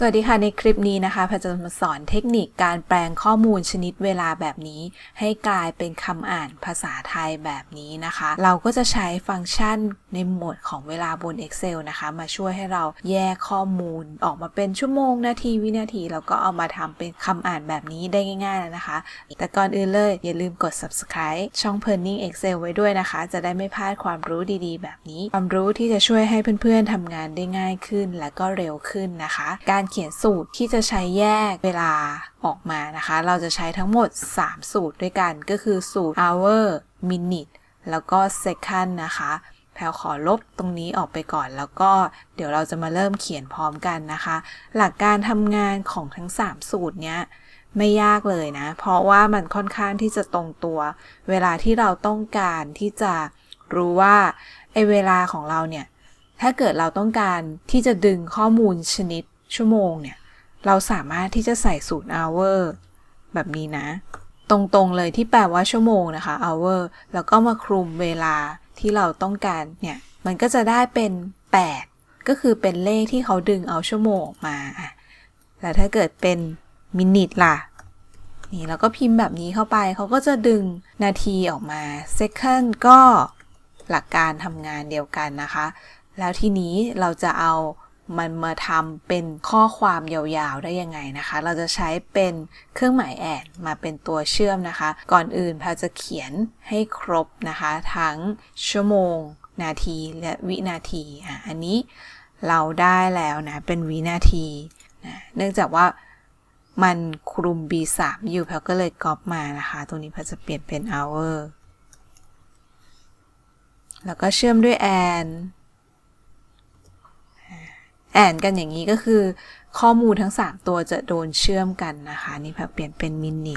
สวัสดีค่ะ ในคลิปนี้นะคะพจะมาสอนเทคนิคการแปลงข้อมูลชนิดเวลาแบบนี้ ให้กลายเป็นคำอ่านภาษาไทยแบบนี้นะคะ เราก็จะใช้ฟังก์ชันในหมวดของเวลาบน Excel นะคะ มาช่วยให้เราแยกข้อมูลออกมาเป็นชั่วโมงนาทีวินาที แล้วก็เอามาทำเป็นคำอ่านแบบนี้ได้ง่ายๆนะคะ แต่ก่อนอื่นเลยอย่าลืมกด subscribe ช่อง p e r n i n g Excel ไว้ด้วยนะคะ จะได้ไม่พลาดความรู้ดีๆ แบบนี้ ความรู้ที่จะช่วยให้เพื่อนๆทำงานได้ง่ายขึ้น และก็เร็วขึ้นนะคะ การเขียนสูตรที่จะใช้แยกเวลาออกมานะคะ เราจะใช้ทั้งหมด 3 สูตรด้วยกัน ก็คือสูตร hour minute แล้วก็ second นะคะแพลวขอลบตรงนี้ออกไปก่อนแล้วก็เดี๋ยวเราจะมาเริ่มเขียนพร้อมกันนะคะ หลักการทำงานของทั้ง 3 สูตรเนี้ยไม่ยากเลยนะ เพราะว่ามันค่อนข้างที่จะตรงตัว เวลาที่เราต้องการที่จะรู้ว่าไอเวลาของเราเนี่ย ถ้าเกิดเราต้องการที่จะดึงข้อมูลชนิด ชั่วโมงเนี่ย เราสามารถที่จะใส่สูตร hour แบบนี้นะ ตรงๆเลยที่แปลว่าชั่วโมงนะคะ hour แล้วก็มาคลุมเวลาที่เราต้องการเนี่ย มันก็จะได้เป็น 8 ก็คือเป็นเลขที่เขาดึงเอาชั่วโมงออกมา แล้วถ้าเกิดเป็นมินิทล่ะ นี่แล้วก็พิมพ์แบบนี้เข้าไป เขาก็จะดึงนาทีออกมา second ก็หลักการทำงานเดียวกันนะคะ แล้วทีนี้เราจะเอา มันมาทำเป็นข้อความยาวๆได้ยังไงนะคะ เราจะใช้เป็นเครื่องหมายแอดมาเป็นตัวเชื่อมนะคะ ก่อนอื่นพรจะเขียนให้ครบนะคะ ทั้งชั่วโมง นาทีและวินาทีอะอันนี้เราได้แล้วนะ เป็นวินาทีนะเนื่องจากว่ามันคลุม B3 อยู่แพรก็เลยก๊อปมานะคะ ตรงนี้แพรจะเปลี่ยนเป็น hour แล้วก็เชื่อมด้วย and แอนกันอย่างนี้ก็คือ ข้อมูลทั้ง 3 ตัวจะโดนเชื่อมกันนะคะ นี่พรเปลี่ยนเป็นมินิ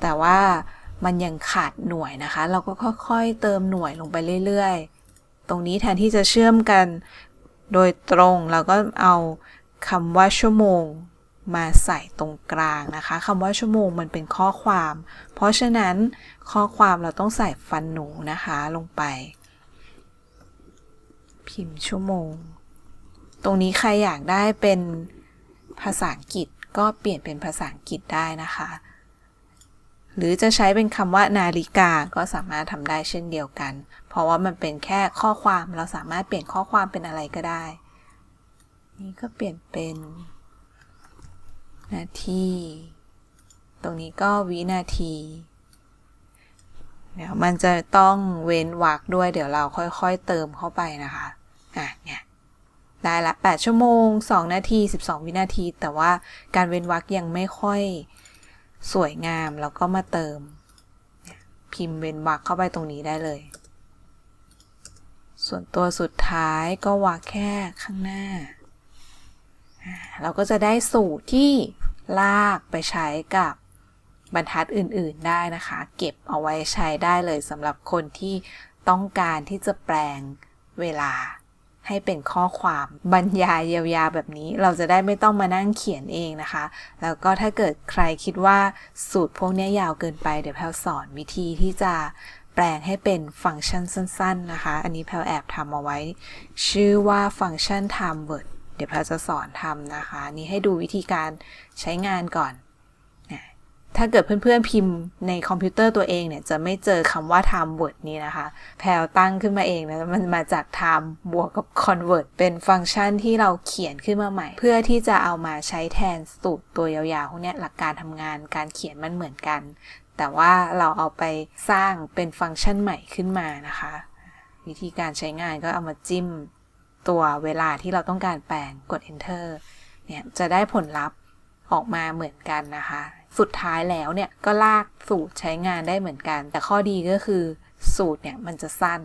แต่ว่ามันยังขาดหน่วยนะคะ เราก็ค่อยๆ เติมหน่วยลงไปเรื่อยๆ ตรงนี้แทนที่จะเชื่อมกันโดยตรงเราก็เอาคำว่าชั่วโมงมาใส่ตรงกลางนะคะคำว่าชั่วโมงมันเป็นข้อความ เพราะฉะนั้นข้อความเราต้องใส่ฟันหนูนะคะลงไป พิมพ์ชั่วโมง ตรงนี้ใครอยากได้เป็นภาษาอังกฤษก็เปลี่ยนเป็นภาษาอังกฤษได้นะคะ หรือจะใช้เป็นคำว่านาฬิกาก็สามารถทำได้เช่นเดียวกัน เพราะว่ามันเป็นแค่ข้อความเราสามารถเปลี่ยนข้อความเป็นอะไรก็ได้ นี่ก็เปลี่ยนเป็นนาที ตรงนี้ก็วินาที เดี๋ยวมันจะต้องเว้นวรรคด้วย เดี๋ยวเราค่อยๆเติมเข้าไปนะคะ อะ เนี่ย ได้ละ 8 ชั่วโมง 2 นาที 12 วินาที แต่ว่าการเว้นวรรคยังไม่ค่อยสวยงามเราก็มาเติม พิมพ์เว้นวรรคเข้าไปตรงนี้ได้เลย ส่วนตัวสุดท้ายก็วรรคแค่ข้างหน้า เราก็จะได้สูตรที่ลากไปใช้กับ บรรทัดอื่นๆได้นะคะ เก็บเอาไว้ใช้ได้เลยสำหรับคนที่ต้องการที่จะแปลงเวลา ให้เป็นข้อความบรรยายยาวๆแบบนี้ เราจะได้ไม่ต้องมานั่งเขียนเองนะคะ แล้วก็ถ้าเกิดใครคิดว่าสูตรพวกนี้ยาวเกินไป เดี๋ยวแพลสอนวิธีที่จะแปลงให้เป็นฟังก์ชันสั้น ๆ นะคะ อันนี้แพลแอบทำเอาไว้ ชื่อว่าฟังก์ชัน time word เดี๋ยวแพลจะสอนทำนะคะ นี่ให้ดูวิธีการใช้งานก่อน ถ้าเกิดเพื่อนๆพิมพ์ในคอมพิวเตอร์ตัวเองเนี่ยจะไม่เจอคำว่า time word นี้นะคะ แพลตั้งขึ้นมาเองนะมันมาจาก time บวกกับ convert เป็นฟังก์ชันที่เราเขียนขึ้นมาใหม่ เพื่อที่จะเอามาใช้แทนสูตรตัวยาวๆพวกนี้หลักการทำงานการเขียนมันเหมือนกัน แต่ว่าเราเอาไปสร้างเป็นฟังก์ชันใหม่ขึ้นมานะคะ วิธีการใช้งานก็เอามาจิ้มตัวเวลาที่เราต้องการแปลงกด enter เนี่ยจะได้ผลลัพธ์ ออกมาเหมือนกันนะคะ สุดท้ายแล้วเนี่ยก็ลากสูตรใช้งานได้เหมือนกัน แต่ข้อดีก็คือสูตรเนี่ยมันจะสั้น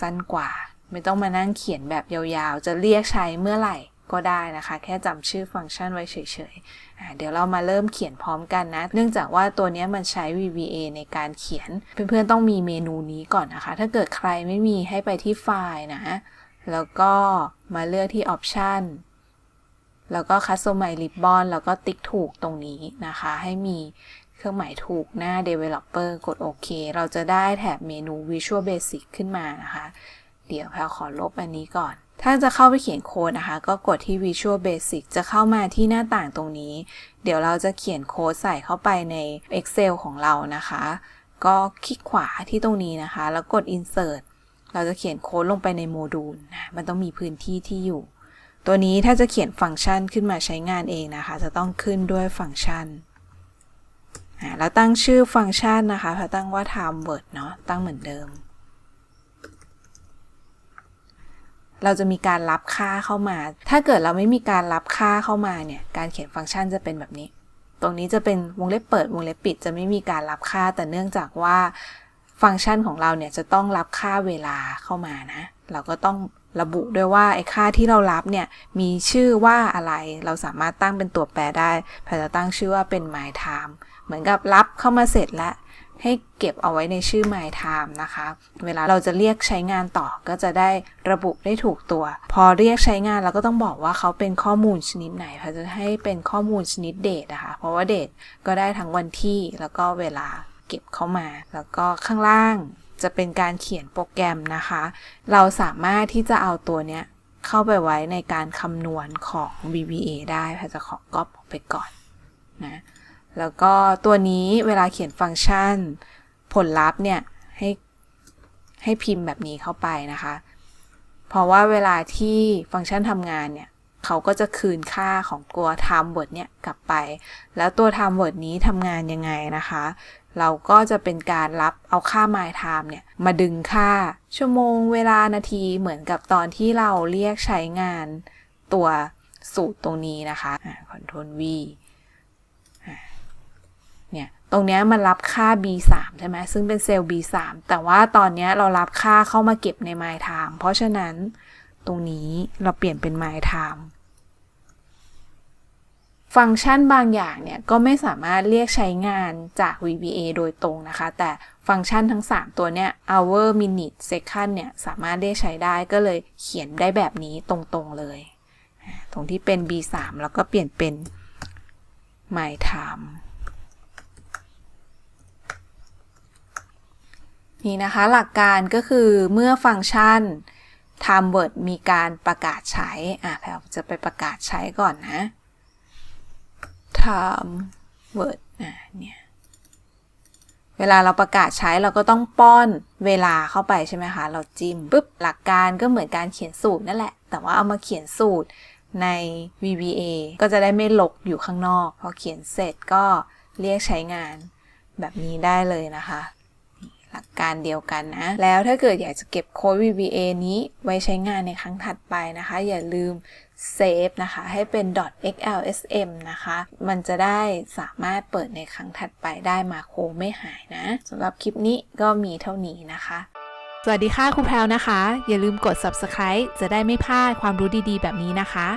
สั้นกว่า ไม่ต้องมานั่งเขียนแบบยาวๆ จะเรียกใช้เมื่อไหร่ก็ได้นะคะ แค่จำชื่อฟังก์ชันไว้เฉยๆ เดี๋ยวเรามาเริ่มเขียนพร้อมกันนะ เนื่องจากว่าตัวนี้มันใช้ VBA ในการเขียน เพื่อนๆต้องมีเมนูนี้ก่อนนะคะ ถ้าเกิดใครไม่มีให้ไปที่ไฟล์นะ แล้วก็มาเลือกที่ Option แล้วก็ Customize Ribbon แล้วก็ติ๊กถูกตรงนี้นะคะ ให้มีเครื่องหมายถูกหน้า Developer กดโอเค เราจะได้แถบเมนู Visual Basic ขึ้นมานะคะ เดี๋ยวแพลขอลบอันนี้ก่อน ถ้าจะเข้าไปเขียนโค้ดนะคะ ก็กดที่ Visual Basic จะเข้ามาที่หน้าต่างตรงนี้ เดี๋ยวเราจะเขียนโค้ดใส่เข้าไปใน Excel ของเรานะคะ ก็คลิกขวาที่ตรงนี้นะคะ แล้วกด Insert เราจะเขียนโค้ดลงไปในโมดูลนะมันต้องมีพื้นที่ที่อยู่ ตัวนี้ถ้าจะเขียนฟังก์ชันขึ้นมาใช้งานเองนะคะ จะต้องขึ้นด้วยฟังก์ชันแล้วตั้งชื่อฟังก์ชันนะคะพาตั้งว่า time word เนาะตั้งเหมือนเดิม เราจะมีการรับค่าเข้ามา ถ้าเกิดเราไม่มีการรับค่าเข้ามาเนี่ย การเขียนฟังก์ชันจะเป็นแบบนี้ ตรงนี้จะเป็นวงเล็บเปิดวงเล็บปิด จะไม่มีการรับค่า แต่เนื่องจากว่าฟังก์ชันของเราเนี่ยจะต้องรับค่าเวลาเข้ามานะ เราก็ต้อง ระบุด้วยว่าไอ้ค่าที่เรารับเนี่ยมีชื่อว่าอะไร เราสามารถตั้งเป็นตัวแปรได้พาจะตั้งชื่อว่าเป็น my time เหมือนกับรับเข้ามาเสร็จแล้ว ให้เก็บเอาไว้ในชื่อ my time นะคะ เวลาเราจะเรียกใช้งานต่อก็จะได้ระบุได้ถูกตัว พอเรียกใช้งานเราก็ต้องบอกว่าเขาเป็นข้อมูลชนิดไหนพาจะให้เป็นข้อมูลชนิดเดทนะคะ เพราะว่าเดทก็ได้ทั้งวันที่แล้วก็เวลาเก็บเข้ามา แล้วก็ข้างล่าง จะเป็นการเขียนโปรแกรมนะคะ เราสามารถที่จะเอาตัวเนี้ยเข้าไปไว้ในการคำนวณของ VBA ได้พาจะขอก๊อปออกไปก่อนนะแล้วก็ตัวนี้เวลาเขียนฟังก์ชัน ผลลัพธ์เนี่ยให้ให้พิมพ์แบบนี้เข้าไปนะคะ เพราะว่าเวลาที่ฟังก์ชันทำงานเนี่ยเขาก็จะคืนค่าของตัว time word เนี่ยกลับไป แล้วตัว time word นี้ทำงานยังไงนะคะ เราก็จะเป็นการรับเอาค่า my time เนี่ย มาดึงค่า ชั่วโมงเวลานาทีเหมือนกับตอนที่เราเรียกใช้งานตัวสูตรตรงนี้นะคะอ่า Ctrl V เนี่ย ตรงเนี้ยมันรับค่า B3 ใช่ไหมซึ่งเป็นเซลล์ B3 แต่ว่าตอนเนี้ยเรารับค่าเข้ามาเก็บใน My Time เพราะฉะนั้นตรงนี้เราเปลี่ยนเป็น My Time ฟังก์ชันบางอย่างเนี่ยก็ไม่สามารถเรียกใช้งานจาก VBA โดยตรงนะคะ แต่ฟังก์ชันทั้ง 3 ตัวเนี้ย hour minute second เนี่ย สามารถเรียกใช้ได้ก็เลยเขียนได้แบบนี้ตรงๆเลย ตรงที่เป็น B3 แล้วก็เปลี่ยนเป็น My Time นี่นะคะหลักการก็คือเมื่อฟังก์ชัน time word มีการประกาศใช้ อะแพลจะไปประกาศใช้ก่อนนะ time word อะเนี่ยเวลาเราประกาศใช้เราก็ต้องป้อนเวลาเข้าไปใช่ไหมคะ เราจิ้มปุ๊บหลักการก็เหมือนการเขียนสูตรนั่นแหละ แต่ว่าเอามาเขียนสูตรใน VBA ก็จะได้ไม่หลกอยู่ข้างนอก พอเขียนเสร็จก็เรียกใช้งานแบบนี้ได้เลยนะคะห ลักการเดียวกันนะ แล้วถ้าเกิดอยากจะเก็บโค้ด VBA นี้ไว้ใช้งานในครั้งถัดไปนะคะ อย่าลืมเซฟนะคะ ให้เป็น .xlsm นะคะ มันจะได้สามารถเปิดในครั้งถัดไปได้มาโคไม่หายนะสำหรับคลิปนี้ก็มีเท่านี้นะคะ สวัสดีค่ะครูแพรวนะคะ อย่าลืมกด subscribe จะได้ไม่พลาดความรู้ดีๆ แบบนี้นะคะ